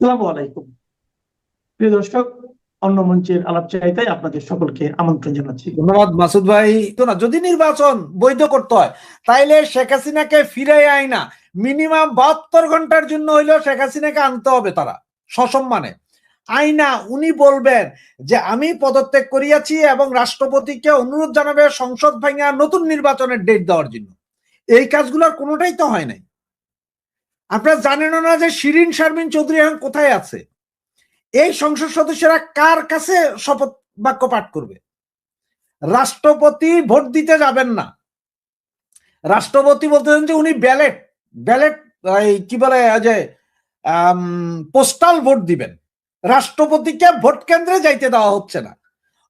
আলাইকুম। প্রিয় দর্শক, অন্য মঞ্চের আলাপ চাইতাই আপনাদের সকলকে আমন্ত্রণ জানাচ্ছি। ধন্যবাদ, মাসুদ ভাই। তো না, যদি নির্বাচন বৈধ করতে হয়, তাইলে শেখ হাসিনাকে ফিরে আয় না মিনিমাম বাহাত্তর ঘণ্টার জন্য হইলেও শেখ হাসিনাকে আনতে হবে তারা, সসম্মানে। আইনা, উনি বলবেন যে, আমি পদত্যাগ করিয়াছি এবং রাষ্ট্রপতিকে অনুরোধ জানাবে সংসদ ভাঙা নতুন নির্বাচনের ডেট দেওয়ার জন্য। এই কাজগুলোর কোনোটাই তো হয় নাই। আপনারা জানেন না যে শিরিন শারমিন চৌধুরী এখন কোথায় আছে? এই সংসদ সদস্যরা কার কাছে শপথ বাক্য পাঠ করবে? রাষ্ট্রপতি ভোট দিতে যাবেন না। রাষ্ট্রপতি বলতেছেন যে উনি ব্যালেট ব্যালেট কি বলে যে পোস্টাল ভোট দিবেন। রাষ্ট্রপতিকে ভোট কেন্দ্রে যাইতে দেওয়া হচ্ছে না।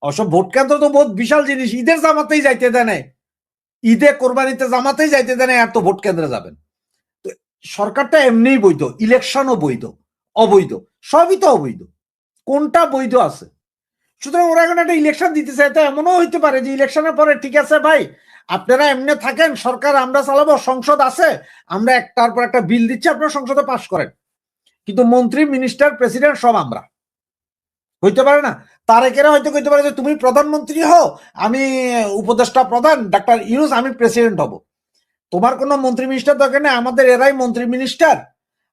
অবশ্য ভোট কেন্দ্র তো বহুত বিশাল জিনিস। ঈদের জামাতেই যাইতে দেয় ঈদে কোরবানিতে জামাতেই যাইতে দেয় এত ভোট কেন্দ্রে যাবেন। সরকারটা এমনিই বৈধ, ইলেকশনও বৈধ, অবৈধ, সবই তো অবৈধ। কোনটা বৈধ আছে? সুতরাং ওরা এখন একটা ইলেকশন দিতে চায়, তো এমনও হইতে পারে যে ইলেকশনের পরে ঠিক আছে ভাই, আপনারা এমনি থাকেন, সরকার আমরা চালাবো, সংসদ আছে, আমরা একটার পর একটা বিল দিচ্ছি, আপনারা সংসদে পাশ করেন। কিন্তু মন্ত্রী মিনিস্টার প্রেসিডেন্ট সব আমরা। হইতে পারে না? তারেকেরা হয়তো কইতে পারে যে, তুমি প্রধানমন্ত্রী হও, আমি উপদেষ্টা প্রধান, ডাক্তার ইউনুস, আমি প্রেসিডেন্ট হব। তোমার কোনো মন্ত্রী মিনিস্টার দরকার নেই, আমাদের এরাই মন্ত্রী মিনিস্টার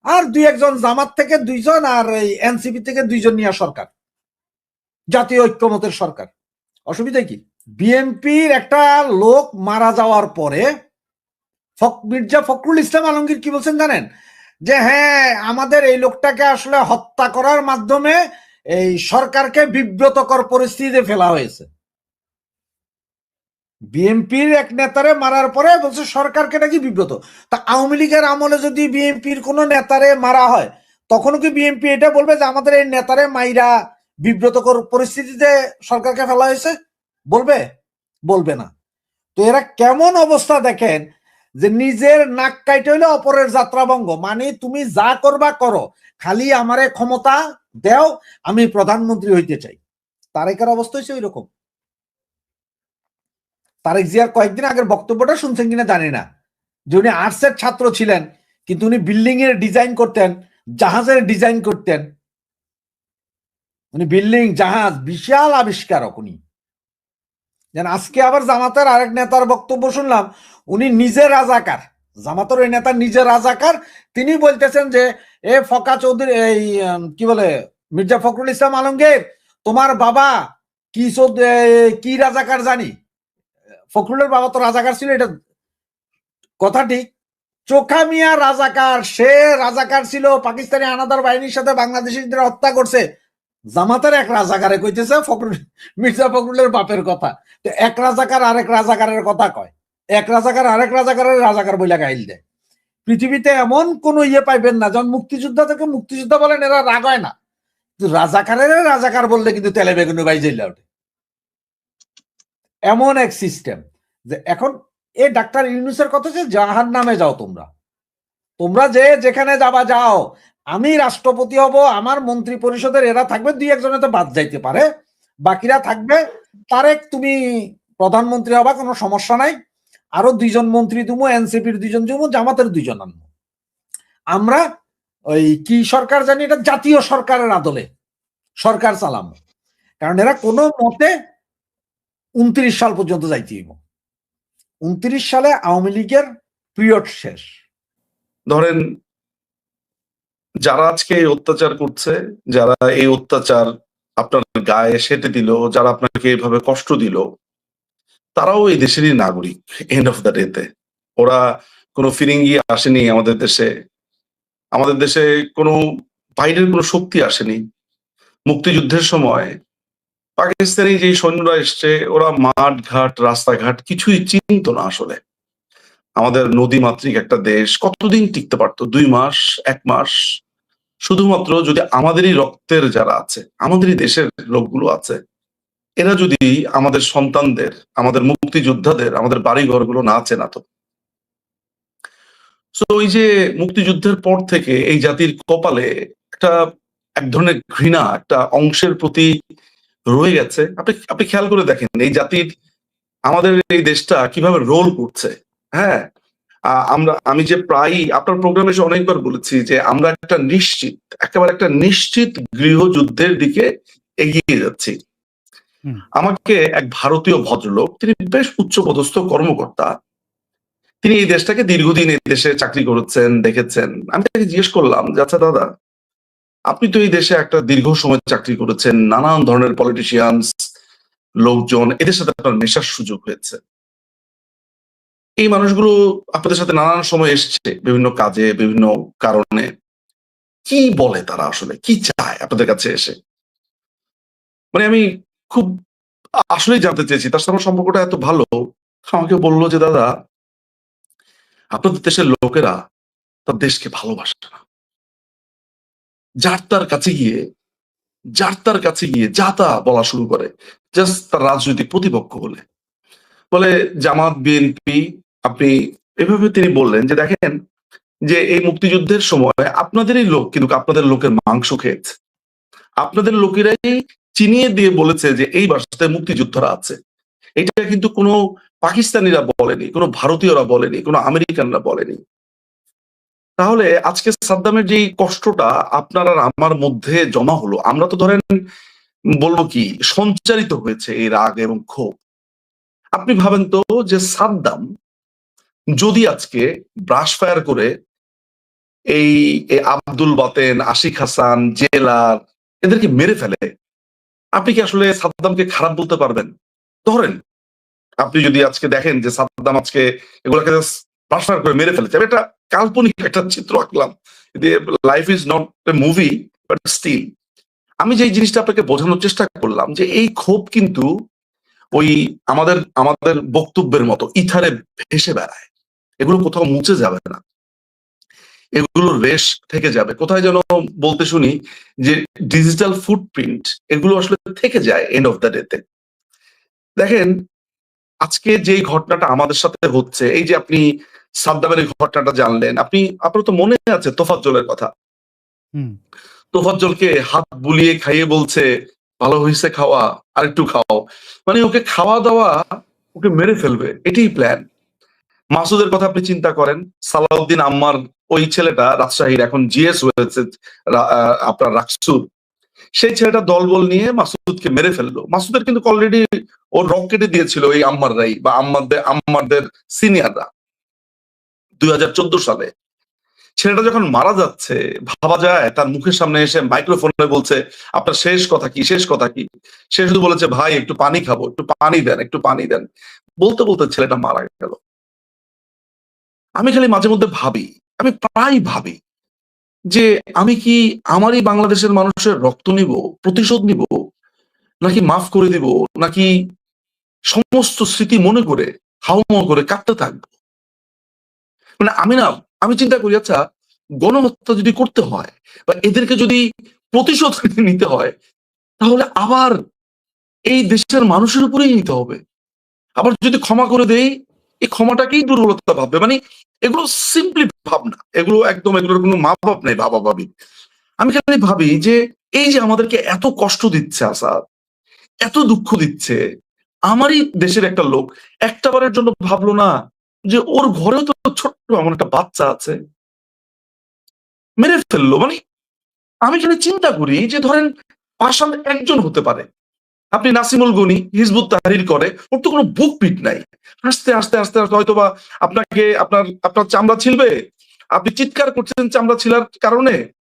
আর দুই একজন জামাত থেকে দুইজন আর এই এনসিপি থেকে দুইজন নিয়ে সরকার, জাতীয় ঐক্যমতের সরকার। অসুবিধা কি? বিএনপির একটা লোক মারা যাওয়ার পরে মির্জা ফখরুল ইসলাম আলমগীর কি বলছেন জানেন? যে হ্যাঁ আমাদের এই লোকটাকে আসলে হত্যা করার মাধ্যমে এই সরকারকে বিব্রতকর পরিস্থিতিতে ফেলা হয়েছে। বিএনপির এক নেতারে মারার পরে বলছে সরকারকে নাকি বিব্রত। তা আওয়ামী লীগের আমলে যদি বিএনপির কোন নেতারে মারা হয়, তখনও কি বিএনপি এটা বলবে যে আমাদের এই নেতারে মাইরা বিব্রতকর পরিস্থিতিতে সরকারকে ফেলা হয়েছে? বলবে? বলবে না। তো এরা কেমন অবস্থা দেখেন যে নিজের নাক কাইটে হইলে অপরের যাত্রাভঙ্গ মানে তুমি যা করবা করো, খালি আমারে ক্ষমতা দেও, আমি প্রধানমন্ত্রী হইতে চাই। তারেকের অবস্থা হয়েছে ওই রকম তারেক জিয়ার কয়েকদিন আগের বক্তব্যটা শুনছেন কিনা জানি না। যে উনি আর্টসের ছাত্র ছিলেন, কিন্তু উনি বিল্ডিং এর ডিজাইন করতেন, জাহাজের ডিজাইন করতেন। উনি বিল্ডিং জাহাজ, বিশাল আবিষ্কারক উনি। যেন আজকে আবার জামাতের আরেক নেতার বক্তব্য শুনলাম, উনি নিজে রাজাকার। জামাতের ওই নেতা নিজে রাজাকার, তিনি বলতেছেন যে, এ ফকা চৌধুরী, এই কি বলে, মির্জা ফখরুল ইসলাম আলমগীর, তোমার বাবা কি কি রাজাকার জানি? ফখরুলের বাবা তো রাজাকার ছিল, এটা কথা ঠিক। চোখা মিয়া রাজাকার, সে রাজাকার ছিল, পাকিস্তানি আনাদার বাহিনীর সাথে বাংলাদেশিদের হত্যা করছে। জামাতের এক রাজাকারে কইতেছে ফখরুল, মির্জা ফখরুলের বাপের কথা। তো এক রাজাকার আরেক রাজাকারের কথা কয়। এক রাজাকার আরেক রাজাকারের রাজাকার বইলা গাইল দেয়। পৃথিবীতে এমন কোন ইয়ে পাইবেন না, যখন মুক্তিযোদ্ধা থেকে মুক্তিযোদ্ধা বলেন, এরা রাগ হয় না। রাজাকারের রাজাকার বললে কিন্তু তেলে বেগুনি বাই জেলা ওঠে। এমন এক সিস্টেম যে এখন এ ডাক্তার ইউনুসের কথা যে জাহান নামে যাও তোমরা। তোমরা যে যেখানে যাবা যাও, আমি রাষ্ট্রপতি হব, আমার মন্ত্রী পরিষদের এরা থাকবে, দুই একজনে তো বাদ যাইতে পারে। বাকিরা থাকবে, তারেক তুমি প্রধানমন্ত্রী হবা, কোনো সমস্যা নাই। আরও দুইজন মন্ত্রী তুমো, এনসিপির দুইজন জুমো জামাতের দুইজন আনব আমরা ওই কি সরকার জানি, এটা জাতীয় সরকারের আদলে। সরকার চালাম কারণ এরা কোনো মতে উনত্রিশ সাল পর্যন্ত যাইতে হইব। উনত্রিশ সালে আওয়ামী লীগের পিরিয়ড শেষ। ধরেন, যারা আজকে এই অত্যাচার করছে, যারা এই অত্যাচার আপনার গায়ে সেটে দিল, যারা আপনাকে এইভাবে কষ্ট দিল, তারাও এই দেশেরই নাগরিক এন্ড অফ দ্য ডেতে ওরা কোনো ফিরিঙ্গি আসেনি আমাদের দেশে। আমাদের দেশে কোনো, বাইরের কোনো শক্তি আসেনি। মুক্তিযুদ্ধের সময় পাকিস্তানি যে সৈন্যরা এসছে, ওরা মাঠ ঘাট রাস্তাঘাট কিছুই চিনত না আসলে। আমাদের নদী মাতৃক একটা দেশ, কতদিন টিকতে পারতো? দুই মাস, এক মাস? শুধুমাত্র যদি আমাদেরই রক্তের যারা আছে, আমাদেরই দেশের লোকগুলো আছে, এরা যদি আমাদের সন্তানদের, আমাদের মুক্তিযোদ্ধাদের, আমাদের বাড়ি ঘরগুলো না চেনাতো। তো ওই যে মুক্তিযুদ্ধের পর থেকে এই জাতির কপালে একটা, এক ধরনের ঘৃণা, একটা অংশের প্রতি রয়ে গেছে। আপনি আপনি খেয়াল করে দেখেন এই জাতির আমাদের এই দেশটা কীভাবে রোল করছে হ্যাঁ? আমরা আমি যে প্রায়ই আপনার প্রোগ্রামে এসে অনেকবার বলেছি যে আমরা একটা নিশ্চিত একেবারে একটা নিশ্চিত গৃহযুদ্ধের দিকে এগিয়ে যাচ্ছি। আমাকে এক ভারতীয় ভদ্রলোক তিনি বেশ উচ্চপদস্থ কর্মকর্তা তিনি এই দেশটাকে দীর্ঘদিন এই দেশে চাকরি করেছেন দেখেছেন। আমি তাকে জিজ্ঞেস করলাম যে আচ্ছা দাদা আপনি তো এই দেশে একটা দীর্ঘ সময় চাকরি করেছেন, নানান ধরনের পলিটিশিয়ানস লোকজন, এদের সাথে আপনার মেশার সুযোগ হয়েছে। এই মানুষগুলো আপনাদের সাথে নানান সময় এসছে, বিভিন্ন কাজে, বিভিন্ন কারণে। কি বলে তারা আসলে? কি চায় আপনাদের কাছে এসে? মানে আমি খুব আসলেই জানতে চেয়েছি, তার সাথে আমার সম্পর্কটা এত ভালো। আমাকে বলল যে, দাদা, আপনাদের দেশের লোকেরা তার দেশকে ভালোবাসে না। যার কাছে গিয়ে যার তার কাছে গিয়ে যা তা বলা শুরু করে জাস্ট তার রাজনৈতিক প্রতিপক্ষ বলে বলে জামাত বিএনপি আপনি এভাবে তিনি বললেন যে, দেখেন যে এই মুক্তিযুদ্ধের সময় আপনাদেরই লোক কিন্তু আপনাদের লোকের মাংস খেয়েছে। আপনাদের লোকেরাই চিনিয়ে দিয়ে বলেছে যে, এই বাসাতে মুক্তিযোদ্ধারা আছে। এটা কিন্তু কোনো পাকিস্তানিরা বলেনি, কোনো ভারতীয়রা বলেনি, কোনো আমেরিকানরা বলেনি। তাহলে আজকে সাদ্দামের যে কষ্টটা আপনার আর আমার মধ্যে জমা হলো, আমরা তো ধরেন বলব কি, সঞ্চারিত হয়েছে এই রাগ এবং ক্ষোভ। আপনি ভাবেন তো যে সাদ্দাম যদি আজকে ব্রাশ ফায়ার করে এই আব্দুল বাতেন, আশিক হাসান, জেলার এদেরকে মেরে ফেলে, আপনি কি আসলে সাদ্দামকে খারাপ বলতে পারবেন? ধরেন, আপনি যদি আজকে দেখেন যে সাদ্দাম আজকে এগুলোকে ব্রাশ করে মেরে ফেলেছে। আমি একটা কাল্পনিক একটা চিত্র আঁকলাম life is not a movie but still আমি যে জিনিসটা আপনাকে বোঝানোর চেষ্টা করলাম যে এই ক্ষোভ কিন্তু ওই আমাদের আমাদের বক্তব্যের মতো ইথারে ভেসে বেড়ায়। এগুলো কোথাও মুছে যাবে না। এগুলোর রেশ থেকে যাবে। কোথায় যেন বলতে শুনি যে ডিজিটাল ফুটপ্রিন্ট এগুলো আসলে থেকে যায় এন্ড অফ দ্য ডেতে দেখেন আজকে যে ঘটনাটা আমাদের সাথে হচ্ছে এই যে আপনি সাদ্দামের ঘটনাটা জানলেন আপনি আপনার তো মনে আছে তোফাজ্জলের কথা? হুম। তোফাজ্জলকে হাত বুলিয়ে খাইয়ে বলছে ভালো হয়েছে খাওয়া আরেকটু খাও। মানে ওকে খাওয়া দাওয়া ওকে মেরে ফেলবে এটাই প্ল্যান মাসুদের কথা আপনি চিন্তা করেন সালাউদ্দিন আম্মার ওই ছেলেটা রাজশাহীর এখন জিএস হয়েছে আপনার রাকসুর। সেই ছেলেটা দলবল নিয়ে মাসুদকে মেরে ফেলল। মাসুদের কিন্তু অলরেডি ওর রক কেটে দিয়েছিল এই আম্মাররাই বা আম্মারদের আম্মারদের সিনিয়ররা দুই হাজার চোদ্দ সালে। ছেলেটা যখন মারা যাচ্ছে, ভাবা যায় তার মুখের সামনে এসে মাইক্রোফোনে বলছে, আপনার শেষ কথা কি, শেষ কথা কি? সে শুধু বলেছে, ভাই, একটু পানি খাব, একটু পানি দেন, একটু পানি দেন। বলতে বলতে ছেলেটা মারা গেল। আমি খালি মাঝে মধ্যে ভাবি, আমি প্রায় ভাবি যে আমি কি আমারই বাংলাদেশের মানুষের রক্ত নিব, প্রতিশোধ নিব, নাকি মাফ করে দিব, নাকি সমস্ত স্মৃতি মনে করে, হাউমাউ করে কাঁদতে থাকব? মানে আমি না, আমি চিন্তা করি আচ্ছা গণহত্যা যদি করতে হয়, বা এদেরকে যদি প্রতিশোধ নিতে হয়, তাহলে আবার এই দেশের মানুষের উপরেই নিতে হবে। আবার যদি ক্ষমা করে দেই এই ক্ষমাটাকেই দুর্বলতা ভাববে। মানে এগুলো সিম্পলি ভাবনা। এগুলো একদম, এগুলোর কোনো মা বাপ নেই বাবা ভাবি আমি খালি ভাবি যে এই যে আমাদেরকে এত কষ্ট দিচ্ছে আসাদ, এত দুঃখ দিচ্ছে, আমারই দেশের একটা লোক একটা বারের জন্য ভাবলো না যে ওর ঘরেও তো ছোট্ট এমন একটা বাচ্চা আছে। মেরে ফেলল। মানে আমি খালি চিন্তা করি যে ধরেন পাশান একজন হতে পারে আপনি নাসিমুল গনি, হিজবুত তাহরির করে, ওর তো কোনো বুক পিট নাই। আস্তে আস্তে আস্তে আস্তে হয়তো বা আপনাকে, আপনার আপনার চামড়া ছিলবে। আপনি চিৎকার করছেন চামড়া ছিলার কারণে।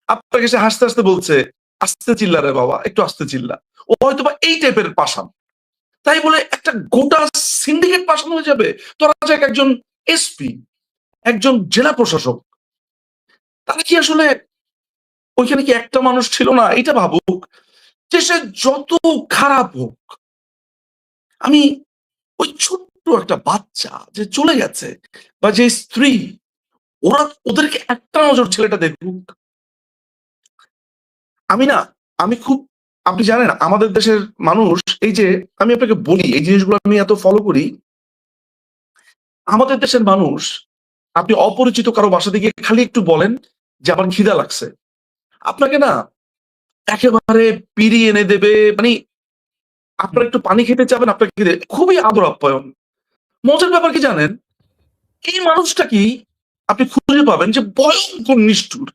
আপনাকে সে হাসতে হাসতে বলছে, আস্তে চিল্লা রে বাবা, একটু আস্তে চিল্লা। ও হয়তো বা এই টাইপের পাশান তাই বলে একটা গোটা সিন্ডিকেট পাশান হয়ে যাবে। ধরা যাক একজন এসপি একজন জেলা প্রশাসক, তারা কি আসলে ওইখানে কি একটা মানুষ ছিল না? এটা ভাবুক। যে সে যত খারাপ হোক, আমি ওই ছোট্ট একটা বাচ্চা যে চলে গেছে বা যে স্ত্রী, ওরা ওদেরকে একটা নজর ছেলেটা দেখুক। আমি না, আমি খুব, আপনি জানেন আমাদের দেশের মানুষ, এই যে আমি আপনাকে বলি, এই জিনিসগুলো আমি এত ফলো করি, আমাদের দেশের মানুষ, আপনি অপরিচিত কারও বাসা থেকে খালি একটু বলেন যে আমার খিদা লাগছে। আপনাকে না একেবারে পিড়ি এনে দেবে মানে আপনার একটু পানি খেতে চাবেন আপনাকে। খুবই আদর আপ্যায়ন। মজার ব্যাপার কি জানেন? এই মানুষটা কি, আপনি খুঁজে পাবেন যে ভয়ঙ্কর নিষ্ঠুর।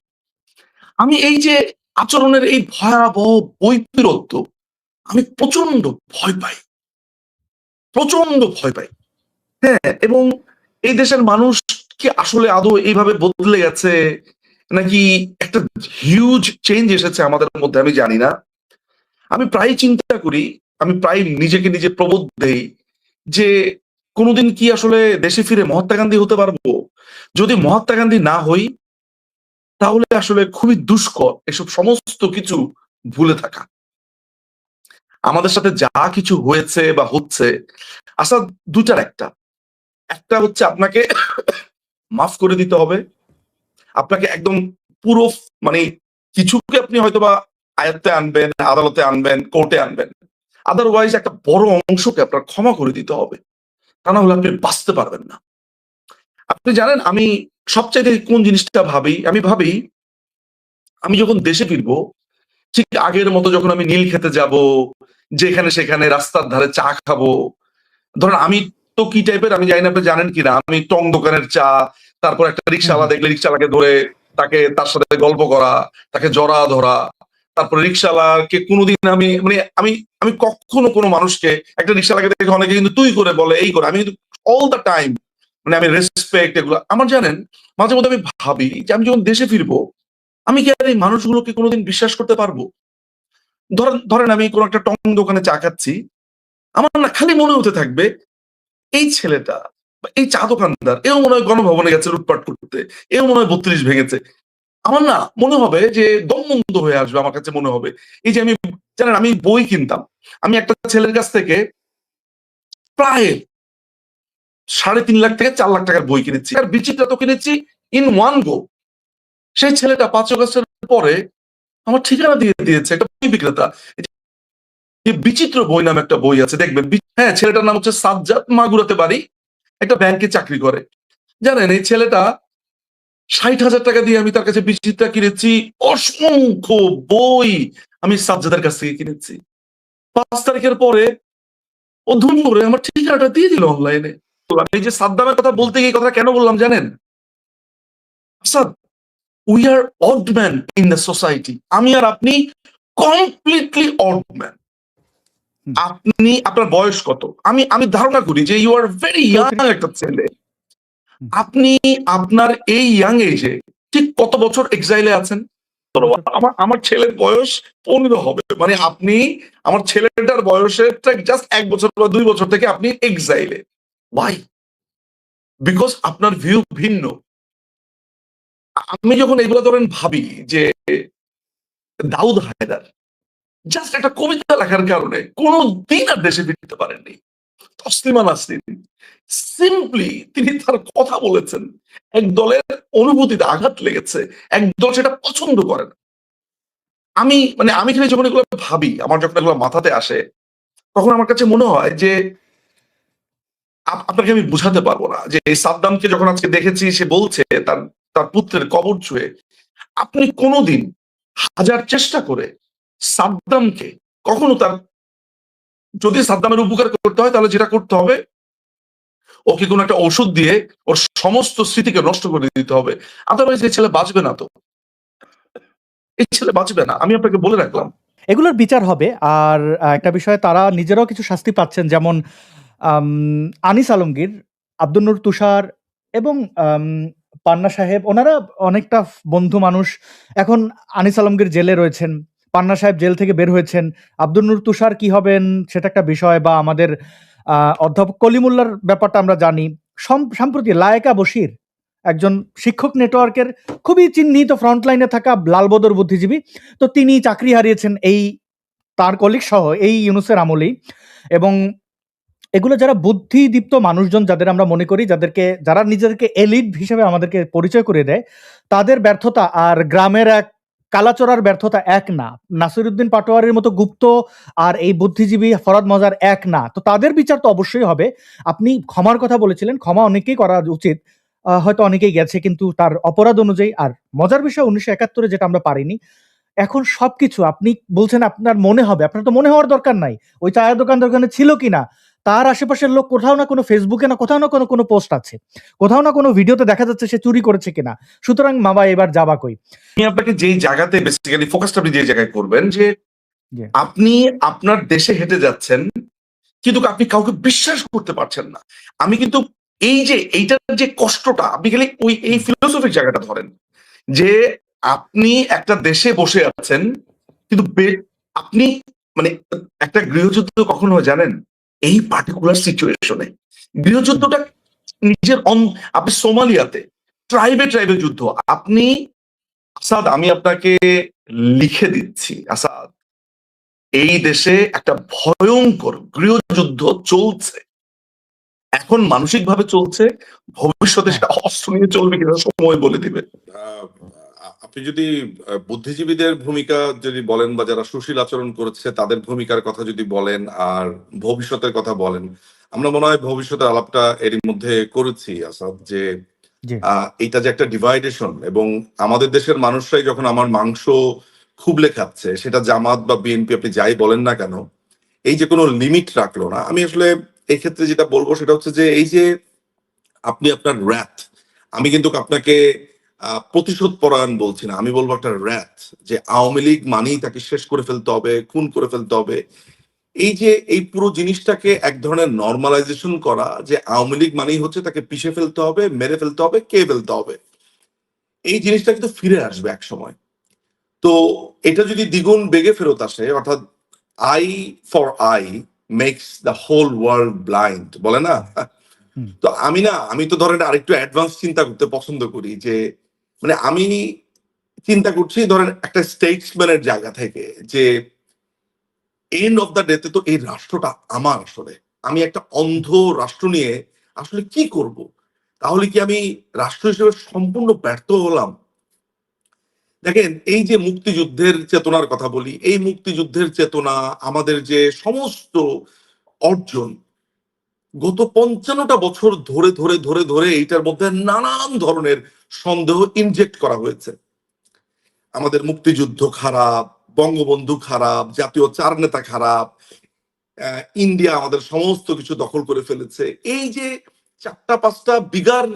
আমি এই যে আচরণের এই ভয়াবহ বৈপরীত্য আমি প্রচণ্ড ভয় পাই। প্রচণ্ড ভয় পাই। হ্যাঁ এবং এই দেশের মানুষ কি আসলে আদৌ এইভাবে বদলে গেছে নাকি একটা হিউজ চেঞ্জ এসেছে আমাদের মধ্যে আমি জানি না। আমি প্রায় চিন্তা করি, আমি প্রায় নিজেকে নিজে প্রবোধ দেই যে কোনোদিন কি আসলে দেশে ফিরে মহাত্মা গান্ধী হতে পারব? যদি মহাত্মা গান্ধী না হই, তাহলে আসলে খুবই দুষ্কর এসব সমস্ত কিছু ভুলে থাকা। আমাদের সাথে যা কিছু হয়েছে বা হচ্ছে আচ্ছা দুটার একটা। একটা হচ্ছে আপনাকে মাফ করে দিতে হবে আপনাকে একদম পুরো মানে কিছুকে আপনি হয়তোবা আয়ত্তে আনবেন, আদালতে আনবেন, কোর্টে আনবেন। আদারওয়াইজ একটা বড় অংশকে আপনার ক্ষমা করে দিতে হবে। তা না হলে আপনি বাঁচতে পারবেন না। আপনি জানেন, আমি সবচাইতে কোন জিনিসটা ভাবি? আমি ভাবি, আমি যখন দেশে ফিরবো, ঠিক আগের মতো যখন আমি নীল খেতে যাব, যেখানে সেখানে রাস্তার ধারে চা খাব, ধরেন আমি তো কি টাইপের আমি জানি না আপনি জানেন কিনা, আমি টং দোকানের চা তারপর একটা রিক্সাওয়ালা দেখলে রিক্সাওয়ালাকে ধরে তাকে তার সাথে গল্প করা তাকে জড়া ধরা তারপরে রিক্সাওয়ালাকে কোনোদিন আমি মানে আমি আমি কখনো কোনো মানুষকে একটা রিক্সাওয়ালাকে দেখে অনেকে কিন্তু তুই করে বলে এই করে আমি কিন্তু অল দ্য টাইম মানে আমি রেসপেক্ট এগুলো আমার জানেন মাঝে মধ্যে আমি ভাবি যে আমি যখন দেশে ফিরবো আমি কি আর এই মানুষগুলোকে কোনোদিন বিশ্বাস করতে পারব? ধরেন ধরেন আমি কোনো একটা টং দোকানে চা খাচ্ছি আমার না খালি মনে হতে থাকবে এই ছেলেটা এই চা দোকানদার, এও মনে হয় গণভবনে গেছে লুটপাট করতে, এও মনে হয় বত্রিশ ভেঙেছে। আমার না মনে হবে যে দম বন্ধ হয়ে আসবে, আমার কাছে মনে হবে। এই যে আমি, জানেন, আমি বই কিনতাম। আমি একটা ছেলের কাছ থেকে প্রায় সাড়ে তিন লাখ থেকে চার লাখ টাকার বই কিনেছি। আর বিচিত্রা তো কিনেছি ইন ওয়ান গো সেই ছেলেটা পাঁচ অগস্টের পরে আমার ঠিকানা দিয়ে দিয়েছে, একটা বই বিক্রেতা। বিচিত্র বই নামে একটা বই আছে, দেখবেন। হ্যাঁ ছেলেটার নাম হচ্ছে সাজ্জাদ মাগুরাতে বাড়ি। একটা ব্যাংকে চাকরি করে। জানেন, এই ছেলেটা ষাট হাজার টাকা দিয়ে আমি তার কাছে বিচিত্রা কিনেছি, অসংখ্য বই আমি সাজ্জাদের কাছ থেকে কিনেছি। পাঁচ তারিখের পরে ও ধুম করে আমার ঠিকানাটা দিয়ে দিল অনলাইনে। আমি যে সাদ্দামের কথা বলতে গিয়ে কথা কেন বললাম জানেন? Sad we are odd man in the society আমি আর আপনি কমপ্লিটলি অড ম্যান। আপনি আপনার বয়স কত? আমি আমি ধারণা করি যে ইউ আর ভেরি ইয়াং একটা ছেলে। আপনি আপনার এই ইয়াং এজে ঠিক কত বছর এক্সাইলে আছেন? আমার আমার ছেলের বয়স পনেরো হবে। মানে আপনি আমার ছেলেটার বয়সের জাস্ট এক বছর বা দুই বছর থেকে আপনি এক্সাইলে ওয়াই বিকজ আপনার ভিউ ভিন্ন। আমি যখন এগুলো ধরেন ভাবি যে দাউদ হায়দার জাস্ট একটা কবিতা লেখার কারণে কোনো দিন আর দেশে ফিরতে পারেননি। তসলিমা নাসরিন সিম্পলি তিনি তার কথা বলেছেন। এক দলের অনুভূতিতে আঘাত লেগেছে, এক দল সেটা পছন্দ করে না। আমি মানে আমি খালি যখন এগুলো ভাবি, আমার যখন এগুলো মাথাতে আসে, তখন আমার কাছে মনে হয় যে, আপ- আপনাকে আমি বুঝাতে পারব না যে এই সাদ্দামকে যখন আজকে দেখেছি, সে বলছে তার তার পুত্রের কবর ছুঁয়ে, আপনি কোনোদিন হাজার চেষ্টা করে সাদ্দামকে, কখনো তার, যদি সাদ্দামের উপকার করতে হয়, তাহলে যেটা করতে হবে, ওকে কোনো একটা ওষুধ দিয়ে ওর সমস্ত স্মৃতিকে নষ্ট করে দিতে হবে। আদারওয়াইজ এই ছেলে বাঁচবে না তো। এই ছেলে বাঁচবে না, আমি আপনাকে বলে রাখলাম। এগুলোর বিচার হবে, আর একটা বিষয়ে তারা নিজেরাও কিছু শাস্তি পাচ্ছেন, যেমন আনিস আলমগীর আব্দুল নূর তুষার এবং পান্না সাহেব, ওনারা অনেকটা বন্ধু মানুষ। এখন আনিস আলমগীর জেলে রয়েছেন। পান্না সাহেব জেল থেকে বের হয়েছেন। আব্দুল নূর তুষার কি হবেন সেটা একটা বিষয় বা আমাদের অধ্যাপক কলিমুল্লার ব্যাপারটা আমরা জানি। সম্প্রতি লায়কা বশির, একজন শিক্ষক নেটওয়ার্কের খুবই চিহ্নিত ফ্রন্টলাইনে থাকা লালবদর বুদ্ধিজীবী, তো তিনি চাকরি হারিয়েছেন এই, তার কলিগ সহ এই ইউনুসের আমলেই। এবং এগুলো যারা বুদ্ধিদীপ্ত মানুষজন যাদের আমরা মনে করি, যাদেরকে, যারা নিজেদেরকে এলিট হিসেবে আমাদেরকে পরিচয় করে দেয়, তাদের ব্যর্থতা আর গ্রামের এক কালাচোরার ব্যর্থতা এক না। নাসিরুদ্দিন পাটোয়ারির মতো গুপ্ত আর এই বুদ্ধিজীবী ফরাদ মজার এক না। তো তাদের বিচার তো অবশ্যই হবে। আপনি ক্ষমার কথা বলেছিলেন, ক্ষমা অনেকেই করা উচিত। হয়তো অনেকেই গেছে, কিন্তু তার অপরাধ অনুযায়ী আর মজার বিষয় উনিশশো একাত্তরে যেটা আমরা পারিনি। এখন সবকিছু আপনি বলছেন আপনার মনে হবে। আপনার তো মনে হওয়ার দরকার নাই। ওই চায়ের দোকান দোকানে ছিল কিনা? তার আশেপাশের লোক কোথাও না কোনো ফেসবুকে না কোথাও না কোনো কোনো পোস্ট আছে। কোথাও না কোনো ভিডিওতে দেখা যাচ্ছে সে চুরি করেছে কিনা। সুতরাং মামা এবার যাবা কই? আমি আপনাকে যেই জায়গাতে বেসিক্যালি ফোকাসটা আপনি যে জায়গায় করবেন যে আপনি আপনার দেশে হেঁটে যাচ্ছেন কিন্তু আপনি কাউকে বিশ্বাস করতে পারছেন না। আমি কিন্তু এই যে এইটার যে কষ্টটা আপনি খালি ওই এই ফিলোসফির জায়গাটা ধরেন যে আপনি একটা দেশে বসে আছেন কিন্তু আপনি মানে একটা গৃহযুদ্ধ কখন হয় জানেন? এই পার্টিকুলার সিচুয়েশনে গৃহযুদ্ধটা নিজের আপনি সোমালিয়াতে ট্রাইবে ট্রাইবে যুদ্ধ। আপনি আসাদ আমি আপনাকে লিখে দিচ্ছি আসাদ। এই দেশে একটা ভয়ঙ্কর গৃহযুদ্ধ চলছে। এখন মানসিক ভাবে চলছে ভবিষ্যতে সেটা অস্ত্র নিয়ে চলবে কিনা সময় বলে দিবে। আহ, আপনি যদি বুদ্ধিজীবীদের ভূমিকা যদি বলেন বা যারা সুশীল আচরণ করেছে তাদের ভূমিকার কথা যদি বলেন আর ভবিষ্যতের কথা বলেন আমরা মনে হয় ভবিষ্যতের আলাপটা এরই মধ্যে করেছি আসাদ যে এটা যে একটা ডিভাইডেশন এবং আমাদের দেশের মানুষরাই যখন আমার মাংস খুবলে খাচ্ছে সেটা জামাত বা বিএনপি আপনি যাই বলেন না কেন এই যে কোনো লিমিট রাখল না আমি আসলে এই ক্ষেত্রে যেটা বলব সেটা হচ্ছে যে এই যে আপনি আপনার র্যাথ আমি কিন্তু আপনাকে প্রতিশোধ পরায়ণ বলছি না। আমি বলব একটা র্যাথ যে আওয়ামী লীগ মানেই তাকে শেষ করে ফেলতে হবে খুন করে ফেলতে হবে। এই যে এই পুরো জিনিসটাকে এক ধরনের নর্মালাইজেশন করা যে আওয়ামী লীগ মানেই হচ্ছে তাকে পিষে ফেলতে হবে মেরে ফেলতে হবে কে ফেলতে হবে। এই জিনিসটা কিন্তু ফিরে আসবে এক সময় তো এটা যদি দ্বিগুণ বেগে ফেরত আসে অর্থাৎ eye for eye makes the whole world blind বলে না? তো আমি না আমি তো ধরেন আরেকটু অ্যাডভান্স চিন্তা করতে পছন্দ করি যে মানে আমি চিন্তা করছি, ধরেন একটা স্টেটসম্যানের জায়গা থেকে যে এন্ড অফ দ্য ডেতে তো এই রাষ্ট্রটা আমার আসলে। আমি একটা অন্ধ রাষ্ট্র নিয়ে আসলে কি করব? তাহলে কি আমি রাষ্ট্র হিসেবে সম্পূর্ণ ব্যর্থ হলাম? দেখেন, এই যে মুক্তিযুদ্ধের চেতনার কথা বলি, এই মুক্তিযুদ্ধের চেতনা আমাদের যে সমস্ত অর্জন গত পঞ্চান্নটা বছর ধরে ধরে ধরে ধরে এইটার মধ্যে নানান ধরনের সন্দেহ ইনজেক্ট করা হয়েছে। আমাদের মুক্তিযুদ্ধ খারাপ, বঙ্গবন্ধু খারাপ, জাতীয় চার নেতা খারাপ ইন্ডিয়া আমাদের সমস্ত কিছু দখল করে ফেলেছে। এই যে চারটা, পাঁচটা বিগার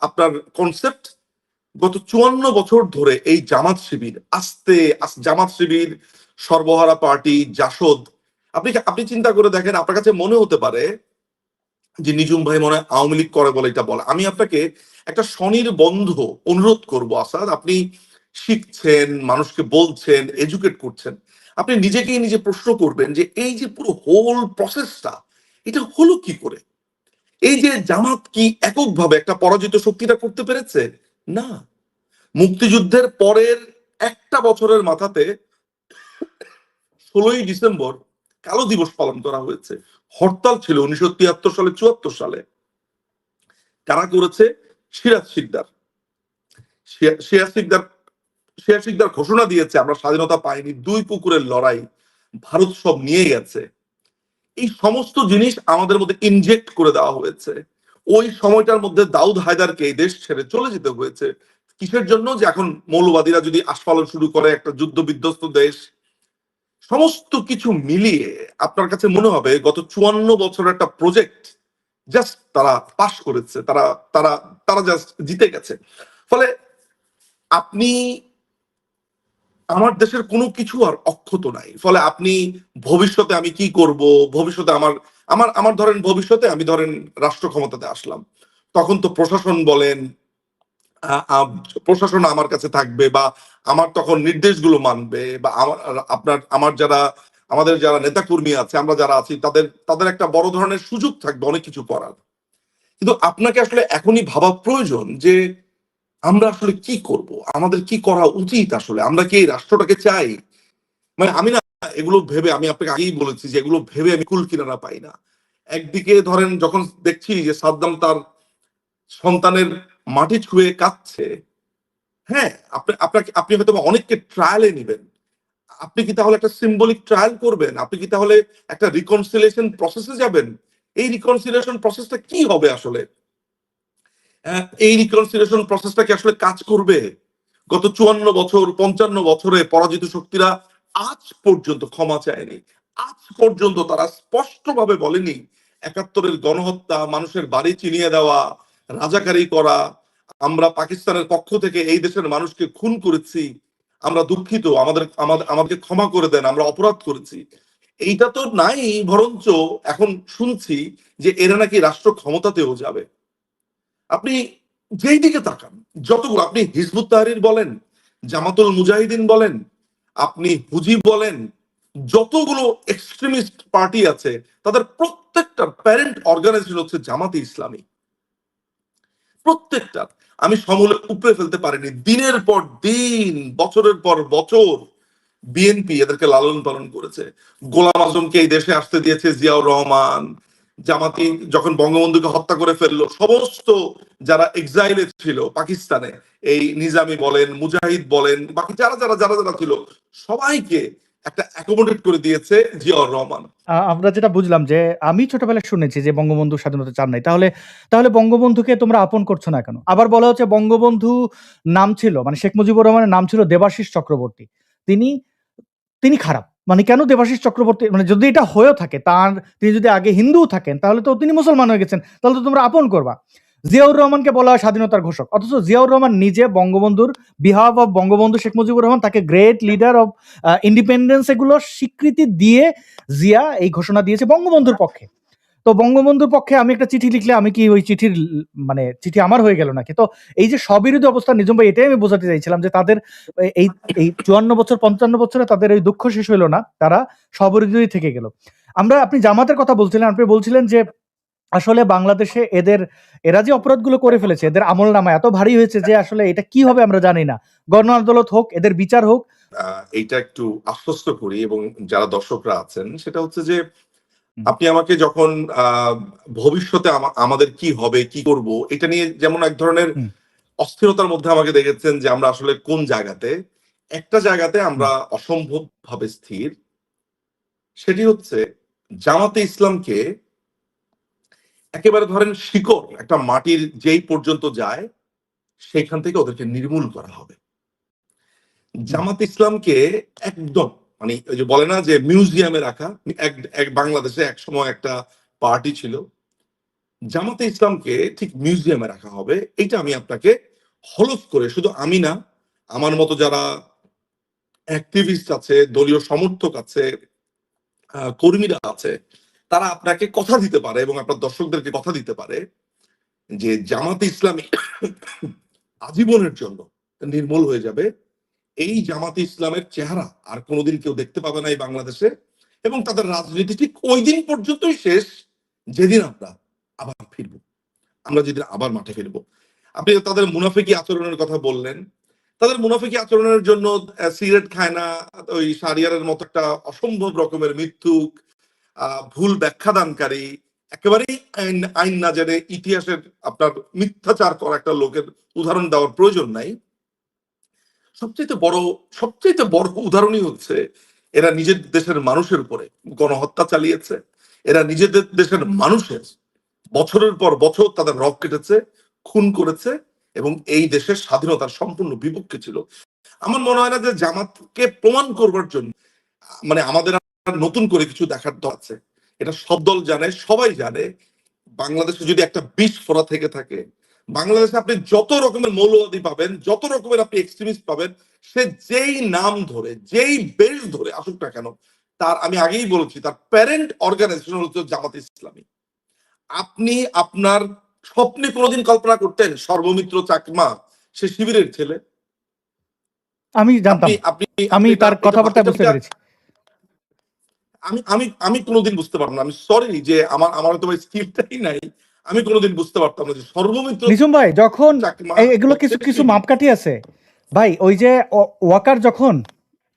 আপনার কনসেপ্ট গত চুয়ান্ন বছর ধরে এই জামাত শিবির, আস্তে, আস- জামাত শিবির, সর্বহারা পার্টি, জাসদ, আপনি আপনি চিন্তা করে দেখেন, আপনার কাছে মনে হতে পারে যে নিজুম ভাই মনে হয় আওয়ামী লীগ করে বলে এটা বলে। আমি আপনাকে একটা স্বনির্বন্ধ অনুরোধ করব, আসাদ। আপনি শিখছেন, মানুষকে বলছেন এডুকেট করছেন। আপনি নিজেকেই নিজে প্রশ্ন করবেন যে এই যে পুরো হোল প্রসেসটা এটা হলো কি করে? এই যে জামাত কি এককভাবে একটা পরাজিত শক্তিটা করতে পেরেছে? না। মুক্তিযুদ্ধের পরের একটা বছরের মাথাতে ষোলোই ডিসেম্বর কালো দিবস পালন করা হয়েছে। হরতাল ছিল উনিশশো তিয়াত্তর সালে, চুয়াত্তর সালে। কারা করেছে? সিরাজ শিকদার। সিয়া- সিরাজ শিকদার সিরাজ শিকদার ঘোষণা দিয়েছে, আমরা স্বাধীনতা পাইনি, দুই পুকুরের লড়াই ভারত সব নিয়ে গেছে। এই সমস্ত জিনিস আমাদের মধ্যে ইনজেক্ট করে দেওয়া হয়েছে। ওই সময়টার মধ্যে দাউদ হায়দারকে এই দেশ ছেড়ে চলে যেতে হয়েছে। কিসের জন্য? যে এখন মৌলবাদীরা যদি আস্ফালন শুরু করে, একটা যুদ্ধ বিধ্বস্ত দেশ সমস্ত কিছু মিলিয়ে আপনার কাছে মনে হবে গত চুয়ান্ন বছরের একটা প্রজেক্ট জাস্ট তারা পাশ করেছে, তারা তারা তারা জাস্ট জিতে গেছে। ফলে আপনি, আমার দেশের কোনো কিছু আর অক্ষত নাই। ফলে আপনি ভবিষ্যতে আমি কি করব, ভবিষ্যতে আমার আমার আমার ধরেন ভবিষ্যতে আমি ধরেন রাষ্ট্র ক্ষমতাতে আসলাম। তখন তো প্রশাসন বলেন প্রশাসন আমার কাছে থাকবে বা আমার তখন নির্দেশগুলো মানবে বা আমার, আপনার, আমার যারা, আমাদের যারা নেতাকর্মী আছে, আমরা যারা আছি, তাদের তাদের একটা বড় ধরনের সুযোগ থাকবে অনেক কিছু করার। কিন্তু আপনাকে আসলে এখনই ভাবা প্রয়োজন যে আমরা আসলে কি করব? আমাদের কি করা উচিত আসলে? আমরা কি এই রাষ্ট্রটাকে চাই? মানে আমি না, এগুলো ভেবে, আমি আপনাকে আগেই বলেছি যে এগুলো ভেবে আমি কুল কিনারা পাই না। একদিকে ধরেন যখন দেখছি যে সাদ্দাম তার সন্তানের মাটি ছুঁয়ে কাঁদছে। হ্যাঁ আপনি, আপনাকে, আপনি হয়তো অনেককে ট্রায়ালে নেবেন। আপনি কি তাহলে একটা সিম্বলিক ট্রায়াল করবেন? আপনি কি তাহলে একটা রিকনসিলেশন প্রসেসে যাবেন? এই রিকনসিলেশন প্রসেসটা কি হবে আসলে? এই রিকনসিলেশন প্রসেসটা কি আসলে কাজ করবে? গত চুয়ান্ন বছর, পঞ্চান্ন বছরে পরাজিত শক্তিরা আজ পর্যন্ত ক্ষমা চায়নি। আজ পর্যন্ত তারা স্পষ্টভাবে বলেনি, একাত্তরের গণহত্যা, মানুষের বাড়ি চিনিয়ে দেওয়া রাজাকারি করা, আমরা পাকিস্তানের পক্ষ থেকে এই দেশের মানুষকে খুন করেছি, আমরা দুঃখিত, আমাদের আমাদের, আমাদেরকে ক্ষমা করে দেন, আমরা অপরাধ করেছি। এইটা তো নাই, বরঞ্চ এখন শুনছি যে এরা নাকি রাষ্ট্র ক্ষমতাতেও যাবে। আপনি যেই দিকে তাকান, যতগুলো, আপনি হিজবুত তাহরির বলেন, জামাতুল মুজাহিদিন বলেন, আপনি হুজি বলেন, যতগুলো এক্সট্রিমিস্ট পার্টি আছে, তাদের প্রত্যেকটা প্যারেন্ট অর্গানাইজেশন হচ্ছে জামাতে ইসলামী। প্রত্যেকটা, আমি সমূলে উপরে ফেলতে পারিনি। দিনের পর দিন, বছরের পর বছর বিএনপি এদেরকে লালন পালন করেছে। গোলাম আজমকে এই দেশে আসতে দিয়েছে জিয়াউর রহমান, জামাতি যখন বঙ্গবন্ধুকে হত্যা করে ফেলল, সমস্ত যারা এক্সাইলে ছিল পাকিস্তানে, এই নিজামি বলেন, মুজাহিদ বলেন, বাকি যারা যারা যারা যারা ছিল, সবাইকে একটা অ্যাকোমোডেট করে দিয়েছে জিয়াউর রহমান আমরা যেটা বুঝলাম যে, আমি ছোটবেলায় শুনেছি যে বঙ্গবন্ধু স্বাধীনতা চান নাই। তাহলে তাহলে বঙ্গবন্ধুকে তোমরা আপন করছ না কেন? আবার বলা হচ্ছে বঙ্গবন্ধু নাম ছিল মানে শেখ মুজিবুর রহমানের নাম ছিল দেবাশিস চক্রবর্তী। তিনি তিনি খারাপ। মানে কেন দেবাশিস চক্রবর্তী মানে যদি এটা হয়েও থাকে, তার, তিনি যদি আগে হিন্দু থাকেন, তাহলে তো তিনি মুসলমান হয়ে গেছেন। তাহলে তো তোমরা আপন করবা। জিয়াউর রহমানকে বলা হয় স্বাধীনতার ঘোষক। অথচ জিয়াউর রহমান নিজে বঙ্গবন্ধুর বিহাফ অফ বঙ্গবন্ধু শেখ মুজিবুর রহমান তাকে গ্রেট লিডার অফ ইন্ডিপেন্ডেন্স এগুলো স্বীকৃতি দিয়ে জিয়া এই ঘোষণা দিয়েছে বঙ্গবন্ধুর পক্ষে। তো বঙ্গবন্ধুর পক্ষে আমি একটা চিঠি লিখলে আমি কি ওই চিঠির মানে চিঠি আমার হয়ে গেল নাকি? তো এই যে স্ববিরোধী অবস্থা নিজম ভাই এটাই আমি বোঝাতে চাইছিলাম যে তাদের এই এই ৫৪ বছর ৫৫ বছরে তাদের এই দুঃখ শেষ হইল না। তারা স্ববিরোধী থেকে গেল। আমরা আপনি জামাতের কথা বলছিলেন, আপনি বলছিলেন যে আসলে বাংলাদেশে এদের এরা যে অপরাধগুলো করে ফেলেছে এদের আমলনামা এত ভারী হয়েছে যে আসলে এটা কি হবে আমরা জানি না। গণ আদালত হোক, এদের বিচার হোক। এইটা একটু আশ্বস্ত করি এবং যারা দর্শকরা আছেন সেটা হচ্ছে যে আপনি আমাকে যখন ভবিষ্যতে আমাদের কি হবে কি করব এটা নিয়ে যেমন এক ধরনের অস্থিরতার মধ্যে আমাকে দেখেছেন যে আমরা আসলে কোন জায়গাতে একটা জায়গাতে আমরা অসম্ভব ভাবে স্থির সেটি হচ্ছে জামাতে ইসলামকে একেবারে ধরেন শিকড়, একটা মাটির যেই পর্যন্ত যায়, সেখান থেকে ওদেরকে নির্মূল করা হবে। জামাত ইসলামকে একদম মানে ওই যে বলে না যে মিউজিয়ামে রাখা, এক বাংলাদেশে এক সময় একটা পার্টি ছিল। জামাতে ইসলামকে ঠিক মিউজিয়ামে রাখা হবে এটা আমি আপনাকে হলফ করে, শুধু আমি না, আমার মতো যারা অ্যাক্টিভিস্ট আছে, দলীয় সমর্থক আছে কর্মীরা আছে তারা আপনাকে কথা দিতে পারে এবং আপনার দর্শকদেরকে কথা দিতে পারে যে জামাতে ইসলামী আজীবনের জন্য নির্মূল হয়ে যাবে। এই জামাতে ইসলামের চেহারা আর কোনোদিন কেউ দেখতে পাবে না এই বাংলাদেশে এবং তাদের রাজনীতি ঠিক ওই দিন পর্যন্তই শেষ, যেদিন আমরা আবার ফিরব। আমরা যেদিন আবার মাঠে ফিরব। আপনি তাদের মুনাফিকি আচরণের কথা বললেন, তাদের মুনাফিকি আচরণের জন্য সিগারেট খায় না, ওই সারিয়ারের মতো একটা অসম্ভব রকমের মৃত্যুক ভুল ব্যাখ্যা দানকারী একেবারেই আইন আইন না জেনে ইতিহাসের আপনার মিথ্যাচার করা একটা লোকের উদাহরণ দেওয়ার প্রয়োজন নাই। সবচেয়ে বড় সবচেয়ে বড় উদাহরণই হচ্ছে এরা নিজের দেশের মানুষের উপরে গণহত্যা চালিয়েছে। এরা নিজেদের দেশের মানুষের বছরের পর বছর তাদের রক কেটেছে, খুন করেছে এবং এই দেশের স্বাধীনতার সম্পূর্ণ বিপক্ষে ছিল। আমার মনে হয় না যে জামাতকে প্রমাণ করবার জন্য মানে আমাদের নতুন করে কিছু দেখার দরকার আছে এটা সব দল জানে সবাই জানে বাংলাদেশে যদি একটা বিষ ফোড়া থেকে থাকে বাংলাদেশে আপনি যত রকমের মৌলবাদী পাবেন যত রকমের আপনি এক্সট্রিমিস্ট পাবেন সে যেই নাম ধরে যেই বেশ ধরে আসুক না কেন তার আমি আগেই বলেছি তার প্যারেন্ট অর্গানাইজেশন হচ্ছে জামাত ইসলামী আপনি আপনার স্বপ্নে কোনোদিন কল্পনা করতেন সর্বমিত্র চাকমা সে শিবিরের ছেলে আমি জানতাম। আপনি আমি তার কথাবার্তা বুঝতে পেরেছি। আমি আমি আমি কোনোদিন বুঝতে পারব না আমি সরি যে আমার আমার তো স্কিলটাই নাই আমি কোনোদিন বুঝতে পারতাম না যে সর্বমিত্র নিঝুম ভাই যখন এগুলো কিছু কিছু। মাপকাঠি আছে। ভাই ওই যে ওয়াকার যখন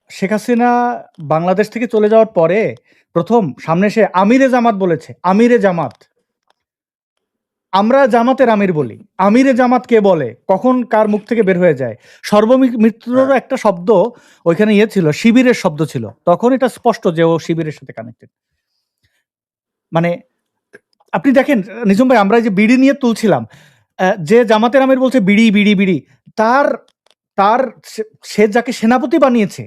শেখ হাসিনা বাংলাদেশ থেকে চলে যাওয়ার পরে প্রথম সামনে সে আমিরে জামাত বলেছে। আমিরে জামাত। আমরা জামাতের আমির বলি। আমিরে জামাত কে বলে? কখন কার মুখ থেকে বের হয়ে যায়? সর্বমি মিত্ররও একটা শব্দ ওইখানে ইয়ে ছিল, শিবিরের শব্দ ছিল। তখন এটা স্পষ্ট যে ও শিবিরের সাথে কানেক্টেড। মানে আপনি দেখেন নিঝুম ভাই আমরা এই যে বিড়ি নিয়ে তুলছিলাম। যে জামাতের আমির বলছে বিড়ি, বিড়ি, বিড়ি। তার তার সে সে যাকে সেনাপতি বানিয়েছে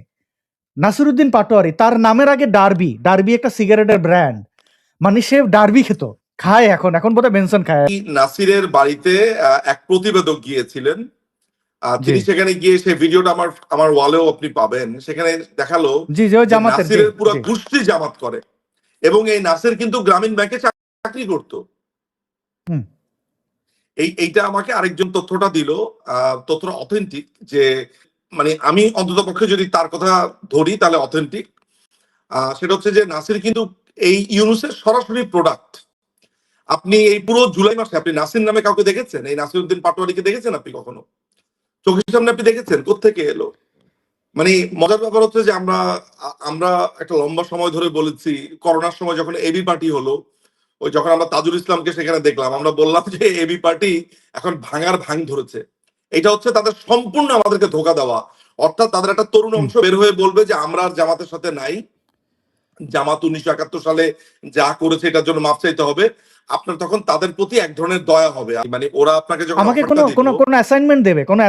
নাসিরুদ্দিন পাটোয়ারি তার নামের আগে ডার্বি। ডার্বি একটা সিগারেটের ব্র্যান্ড। মানে সে ডার্বি খেত। খায় এখন এখন বোধহয় বেনসন খায়। নাসিরের বাড়িতে এক প্রতিবেদক গিয়েছিলেন। তিনি সেখানে গিয়ে সেই ভিডিওটা আমার আমার ওয়ালেও আপনি পাবেন। সেখানে দেখাল জি যে জামাতের নাসিরের পুরো। গোষ্ঠী জামাত করে। এবং এই নাসির কিন্তু গ্রামীণ ব্যাংকে চাকরি করতো। হুম। এই এইটা আমাকে আরেকজন তথ্যটা দিল। আহ, তথ্যটা অথেন্টিক যে মানে আমি অন্তত পক্ষে যদি তার কথা ধরি তাহলে অথেন্টিক সেটা হচ্ছে যে নাসির কিন্তু এই ইউনুসের সরাসরি প্রোডাক্ট আপনি এই পুরো জুলাই মাসে আপনি নাসির নামে কাউকে দেখেছেন? এই নাসিরউদ্দিন পাটোয়ারিকে দেখেছেন আপনি কখনো? চোখের সামনে আপনি দেখেছেন? কোত্থেকে এলো? মানে মজার ব্যাপার হচ্ছে যে আমরা আমরা একটা লম্বা সময় ধরে বলেছি করোনার সময় যখন এবি পার্টি হলো ওই যখন আমরা তাজুল ইসলামকে সেখানে দেখলাম আমরা বললাম যে এবি পার্টি এখন ভাঙার ভাঙ ধরেছে। এটা হচ্ছে তাদের সম্পূর্ণ আমাদেরকে ধোকা দেওয়া। অর্থাৎ তাদের একটা তরুণ অংশ বের হয়ে বলবে যে আমরা আর জামাতের সাথে নাই। জামাত উনিশশো একাত্তর সালে যা করেছে এটার জন্য মাফ চাইতে হবে। আপনার তখন তাদের প্রতি এক ধরনের দয়া হবে। মানে ওরা আপনাকে যখন আমাকে কোনো কোনো কোনো অ্যাসাইনমেন্ট দেবে কোনো